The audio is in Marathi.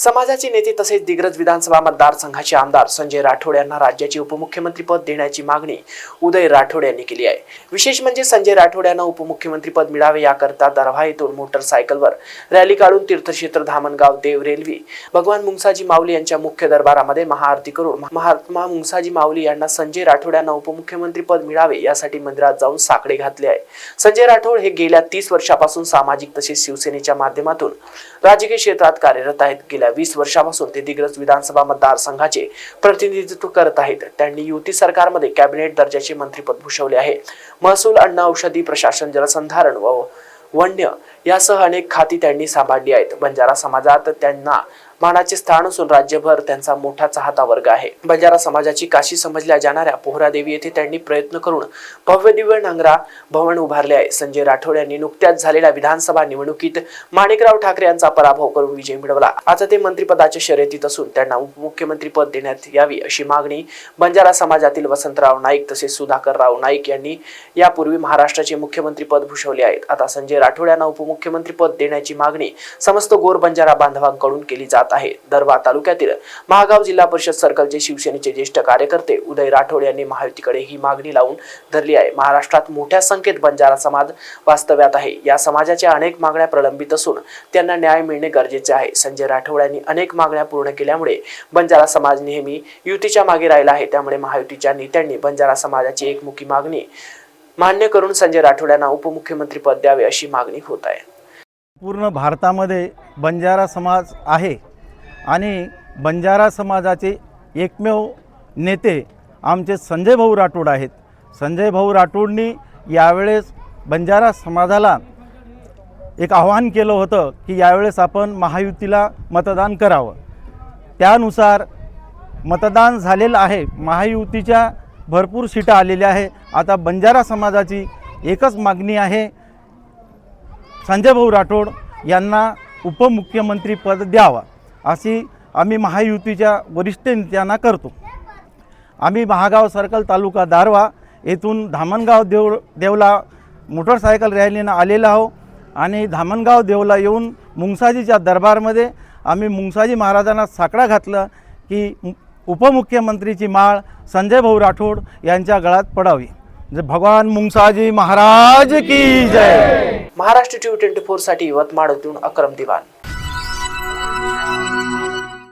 समाजाचे नेते तसेच दिग्रज विधानसभा मतदारसंघाचे आमदार संजय राठोड यांना राज्याचे उपमुख्यमंत्रीपद देण्याची मागणी उदय राठोड यांनी केली आहे. विशेष म्हणजे संजय राठोड यांना उपमुख्यमंत्रीपद मिळावे याकरता दरभा येथून मोटरसायकलवर रॅली काढून तीर्थक्षेत्र धामणगाव देव रेल्वे भगवान मुंगसाजी माऊली यांच्या मुख्य दरबारामध्ये महाआरती करून महात्मा मुंगसाजी माऊली यांना संजय राठोड यांना उपमुख्यमंत्रीपद मिळावे यासाठी मंदिरात जाऊन साकडे घातले आहे. संजय राठोड हे गेल्या तीस वर्षापासून सामाजिक तसेच शिवसेनेच्या माध्यमातून राजकीय क्षेत्रात कार्यरत आहेत. गेल्या वीस वर्षापासून ते दिग्रज विधानसभा मतदारसंघाचे प्रतिनिधित्व करत आहेत. त्यांनी युती सरकारमध्ये कॅबिनेट दर्जाचे मंत्रीपद भूषवले आहे. महसूल अन्न औषधी प्रशासन जलसंधारण व वन्य यासह अनेक खाती त्यांनी सांभाळली आहेत. बंजारा समाजात त्यांना मानाचे स्थान असून राज्यभर त्यांचा मोठा चाहता वर्ग आहे. बंजारा समाजाची काशी समजल्या जाणाऱ्या पोहरादेवी येथे त्यांनी प्रयत्न करून भव्य दिव्य नांगरा भवन उभारले आहे. संजय राठोड यांनी नुकत्याच झालेल्या विधानसभा निवडणुकीत माणिकराव ठाकरे यांचा पराभव करून विजय मिळवला. आता ते मंत्रिपदाच्या शर्यतीत असून त्यांना उपमुख्यमंत्री पद देण्यात यावी अशी मागणी बंजारा समाजातील वसंतराव नाईक तसेच सुधाकर राव नाईक यांनी यापूर्वी महाराष्ट्राचे मुख्यमंत्री पद भूषवले आहेत. आता संजय राठोड यांना उपमुख्यमंत्री पद देण्याची मागणी समस्त गोर बंजारा बांधवांकडून केली जात आहे. दरबा तालुक्यातील महागाव जिल्हा परिषद सर्कलचे शिवसेनेचे ज्येष्ठ कार्यकर्ते उदय राठोड यांनी महायुतीकडे ही मागणी लावून धरली आहे. महाराष्ट्रात मोठ्या संख्येत बंजारा समाज वास्तव्यात आहे. या समाजाच्या अनेक मागण्या प्रलंबित असून त्यांना न्याय मिळणे गरजेचे आहे. संजय राठोड यांनी अनेक मागण्या पूर्ण केल्यामुळे बंजारा समाज नेहमी युतीच्या मागे राहिला आहे. त्यामुळे महायुतीच्या नेत्यांनी बंजारा समाजाची एकमुखी मागणी मान्य करून संजय राठोड यांना उपमुख्यमंत्री पद द्यावे अशी मागणी होत आहे. पूर्ण भारतामध्ये बंजारा समाज आहे. आणि बंजारा समाजाचे एकमेव नेते आमचे संजय भाऊ राठोड आहेत. संजय भाऊ राठोडनी यावेळेस बंजारा समाजाला एक आव्हान केलं होतं की यावेळेस आपण महायुतीला मतदान करावं. त्यानुसार मतदान झालेलं आहे. महायुतीच्या भरपूर सीटा आलेल्या आहे. आता बंजारा समाजाची एकच मागणी आहे. संजय भाऊ राठोड यांना उपमुख्यमंत्री पद द्यावा. अशी आम्ही महायुतीच्या वरिष्ठ नेत्यांना करतो. आम्ही महागाव सर्कल तालुका दारवा येथून धामणगाव देव देवला मोटरसायकल रॅलीनं आलेलो आहो आणि धामणगाव देवला येऊन मुंगसाजीच्या दरबारमध्ये आम्ही मुंगसाजी महाराजांना साकडा घातलं की उपमुख्यमंत्रीची माळ संजय भाऊ राठोड यांच्या गळात पडावी. जे भगवान मुंगसाजी महाराज की जय. महाराष्ट्र टी ट्वेंटी फोरसाठी यवतमाळ अक्रम दिवाण